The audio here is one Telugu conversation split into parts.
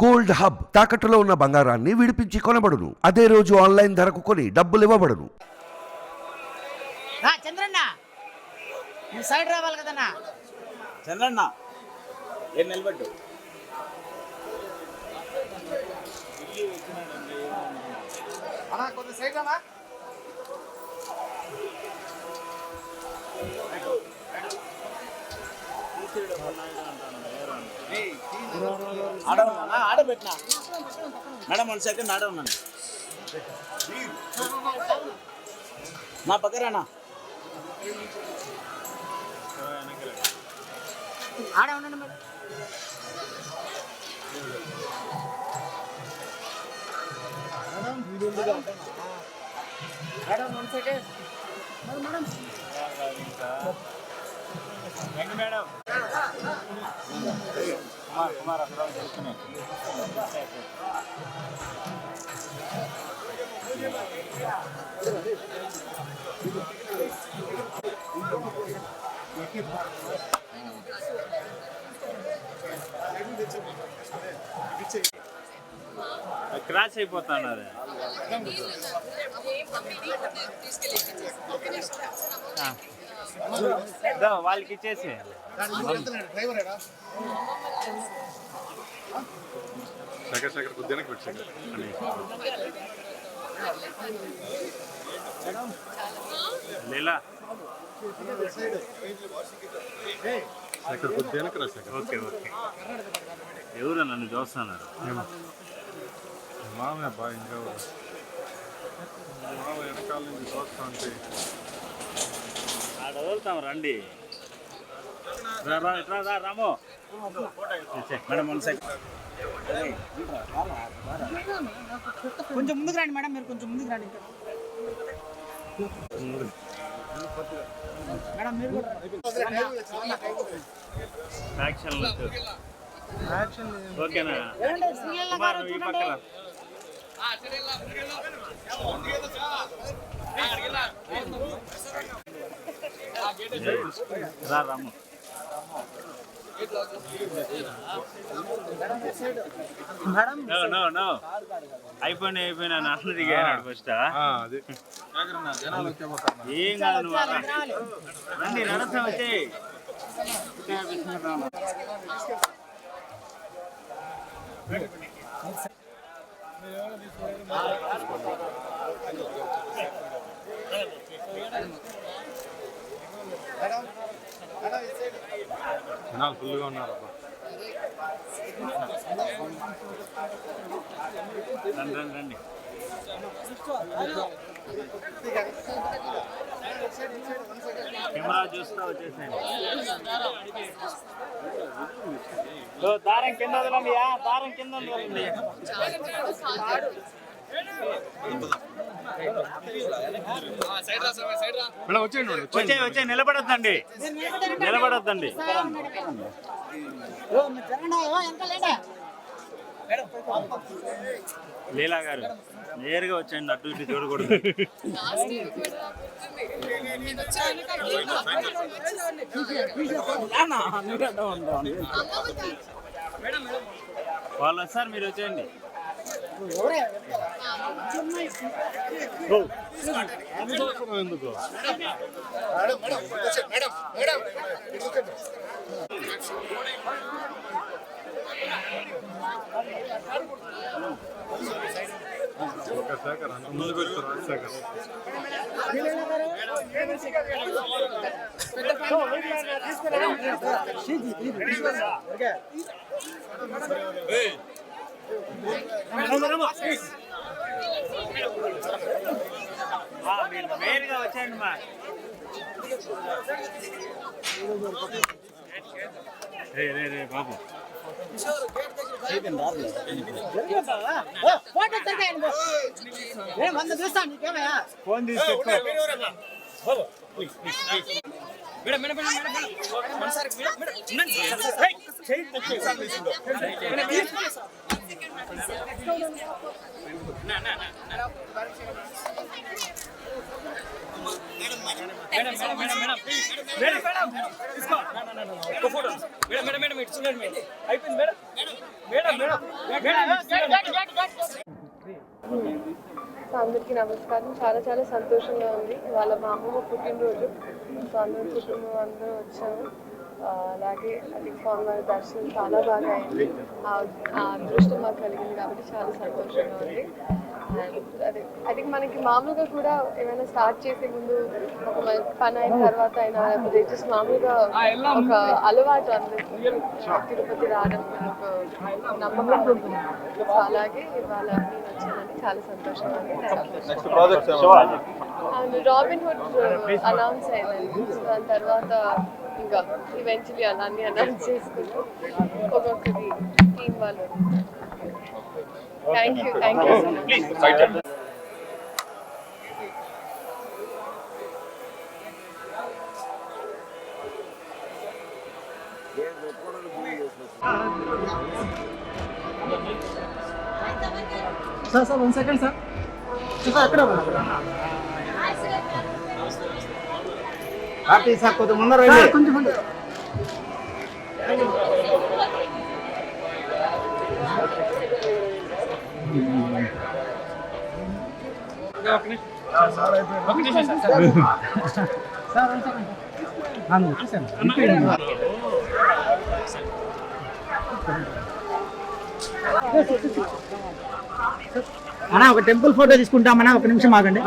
గోల్డ్ హబ్ తాకట్టులో ఉన్న బంగారాన్ని విడిపించి కొనబడును. అదే రోజు ఆన్లైన్ ధరకు కొని డబ్బులు ఇవ్వబడును. చంద్రన్న. నువ్వు సైడ్ రావాలి కదన్నా? చంద్రన్న ఏం నిలబెట్టు అన్నా కొంత సైడ్ రావా ఆడ ఉన్నా ఆడ పెట్టినా మేడం వన్ సెకండ్ ఆడ ఉన్నాను నా పక్కరానా ఆడ ఉండండి madam madam one second madam madam. Kumar Kumar అక్కడ చూస్తున్నాయి క్రాష్ అయిపోతున్నారు. వాళ్ళకి ఇచ్చేసి శేఖర్ శేఖర్ కొద్దిగా పెట్టు శేఖర్ లీలా. శేఖర్ కొద్దిగా రా శేఖర్ ఓకే ఓకే. ఎవరు నన్ను చూస్తున్నారు? మామయ్య బా ఇంకా నుంచి ఆడ వదులుతాం రండి. రాము. మేడం వన్ సెకండ్ కొంచెం ముందుకు రండి మేడం మీరు కొంచెం ముందుకు రండి. మేడం మీరు కూడా యాక్షన్ లుక్ ఓకేనా? Ramu madam no no no అయిపోయినా అయిపోయినా నాన్న దిగాడు ఫస్ట్ ఏం కాదు నువ్వు. రండి నడుస్తాం వచ్చి. జనాలు ఫుల్గా ఉన్నారు అబ్బా. రండి రండి రండి. కెమెరా చూస్తా వచ్చేసాను దారం కింద వదలండి దారం కింద వదలండి మేడం వచ్చేయండి వచ్చే వచ్చే నిలబడొద్దండి నిలబడొద్దండి లీలా గారు నేరుగా వచ్చేయండి అటు ఇటు చూడకూడదు. వాళ్ళు వస్తారు మీరు వచ్చేయండి. ఎందుకు ఒక శేఖర్ అంత ముందు నేరుగా వచ్చేయండి మా రే రే రే బాబు. జరగండి. ఓ, ఫోటో తిరగండి. ఏ, వంద చూస్తాను నీకేమయ్యా ఫోన్ తీసి పెట్టుకో మేడం మేడం మేడం ఇటు చూడండి మేడం అయిపోయింది మేడం మేడం మేడం సో అందరికీ నమస్కారం చాలా చాలా సంతోషంగా ఉంది వాళ్ళ మా అమ్మమ్మ పుట్టినరోజు సో అందరి కుటుంబం అందరూ వచ్చాము అలాగే అది వారి దర్శనం చాలా బాగా అయింది. ఆ అదృష్టం మాకు కలిగింది కాబట్టి చాలా సంతోషంగా ఉంది. అండ్ అదే ఐ థింక్ మనకి మామూలుగా కూడా ఏమైనా స్టార్ట్ చేసే ముందు ఒక పని అయిన తర్వాత అయినా లేకపోతే జస్ట్ మామూలుగా ఒక అలవాటు అందరికి తిరుపతి రావడం ఒక నమ్మకం ఉంటుంది సో అలాగే ఇవాళ నేను వచ్చానని చాలా సంతోషంగా ఉంది. అవును రాబిన్ హుడ్ అనౌన్స్ అయిందండి. సో దాని తర్వాత ఇంకా ఈవెన్చువలీ అలా అన్ని అనౌన్స్ చేసుకుంటూ. ఒక్కొక్కటి టీం వాళ్ళు. Thank you thank you so much sir sir one second sir sir అక్కడ కార్తీక్ సార్ కొద్దిగా ముందర రండి. అన్నా ఒక టెంపుల్ ఫోటో తీసుకుంటామన్నా ఒక నిమిషం ఆగండి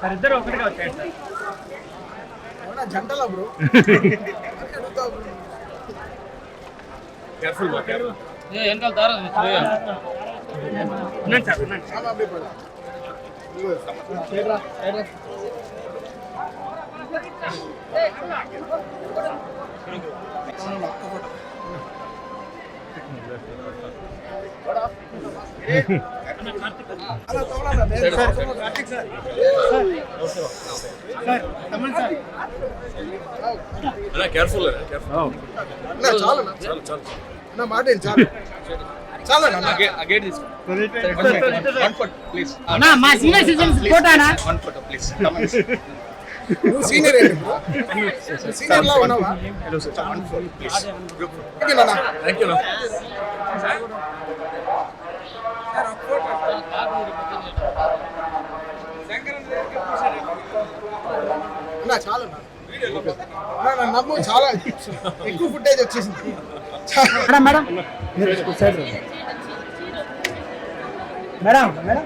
సార్ ఇద్దరు ఒకటిగా వచ్చాయండి సార్ జంటలా బ్రో ఉండండి సార్ ఉండండి కేర్ఫుల్ చాలు చాలు చాలు నా మాట ఏంటి? చాలు చాలా గేట్ తీసుకో వన్ ఫోటో ప్లీజ్ అన్నా మా సీనియర్ సిటిజన్స్ ఫోటోనా వన్ ఫోటో ప్లీజ్ నువ్వు సీనియర్? సీనియర్ లా ఉన్నావా? వన్ ఫోటో ప్లీజ్ ఓకే నాన్న. థ్యాంక్ యూ నా చాలా నమ్ము చాలా ఎక్కువ ఫుటేజ్ వచ్చేసింది. చాలా మేడం. Madam madam.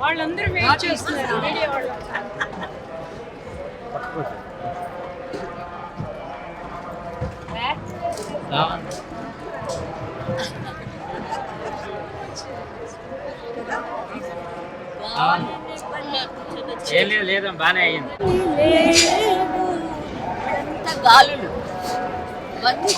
వాళ్ళందరూ వెయిట్ చేస్తున్నారు. మీడియా వాళ్ళు. లేదం బానే అయ్యింది. గాలులు. చూడండి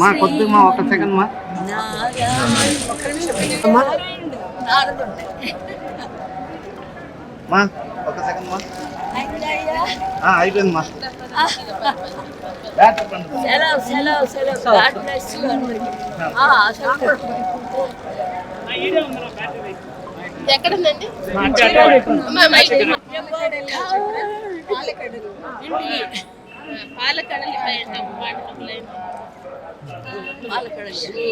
మా కొద్దిగా మా ఒక సెకండ్ మా. మా ఒక సెకండ్ మా. ఆ, అయిపోయింది మా. ఎక్కడుందండి? పాలకడలి పాలకడలి.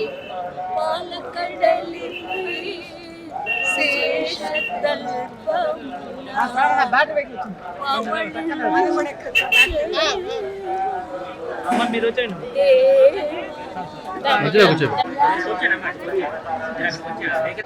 పాలకడలి. అమ్మ మీరు వచ్చేయండి అందరికీ